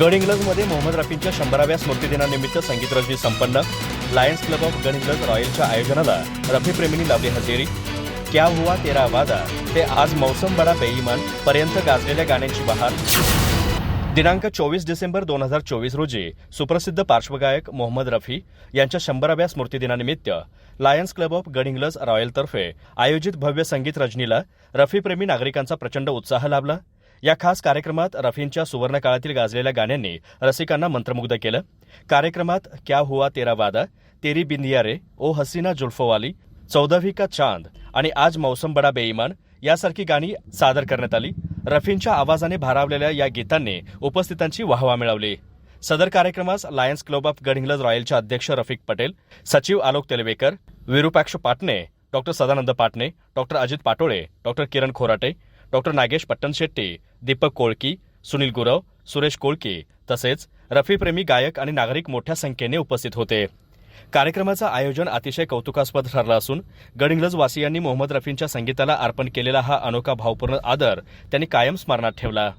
गडहिंग्लजमध्ये मोहम्मद रफींच्या शंभराव्या स्मृतिदिनानिमित्त संगीतरजनी संपन्न. लायन्स क्लब ऑफ गडहिंग्लज रॉयलच्या आयोजनाला रफी प्रेमींनी लावली हजेरी. क्या हुआ तेरा वादा? ते आज मौसम बडा बेईमान पर्यंत गाजलेल्या गाण्यांची बहार. दिनांक चोवीस डिसेंबर दोन हजार चोवीस रोजी सुप्रसिद्ध पार्श्वगायक मोहम्मद रफी यांच्या शंभराव्या स्मृतिदिनानिमित्त लायन्स क्लब ऑफ गडिंग्लज रॉयलतर्फे आयोजित भव्य संगीत रजनीला रफीप्रेमी नागरिकांचा प्रचंड उत्साह लाभला. या खास कार्यक्रमात रफींच्या सुवर्णकाळातील गाजलेल्या गाण्यांनी रसिकांना मंत्रमुग्ध केलं. कार्यक्रमात क्या हुआ तेरा वादा तेरी बिंदिया रे ओ हसीना जुल्फोवाली चौदवी का चांद आणि आज मौसम बडा बेईमान यासारखी गाणी सादर करण्यात आली. रफींच्या आवाजाने भारावलेल्या या गीतांनी उपस्थितांची वाहवा मिळवली. सदर कार्यक्रमास लायन्स क्लब ऑफ गडहिंग्लज रॉयलचे अध्यक्ष रफिक पटेल सचिव Alok Telvekar Virupaksh Patne doctor Sadanand Patne doctor Ajit Patole doctor Kiran Khorate doctor Nagesh Pattanshetti Deepak Kolki Sunil Gurav Suresh Kolki तसेच रफीप्रेमी गायक आणि नागरिक मोठ्या संख्येने उपस्थित होते. कार्यक्रमाचं आयोजन अतिशय कौतुकास्पद ठरलं असून गडिंग्लज वासियांनी मोहम्मद रफींच्या संगीताला अर्पण केलेला हा अनोखा भावपूर्ण आदर त्यांनी कायम स्मरणात ठेवला.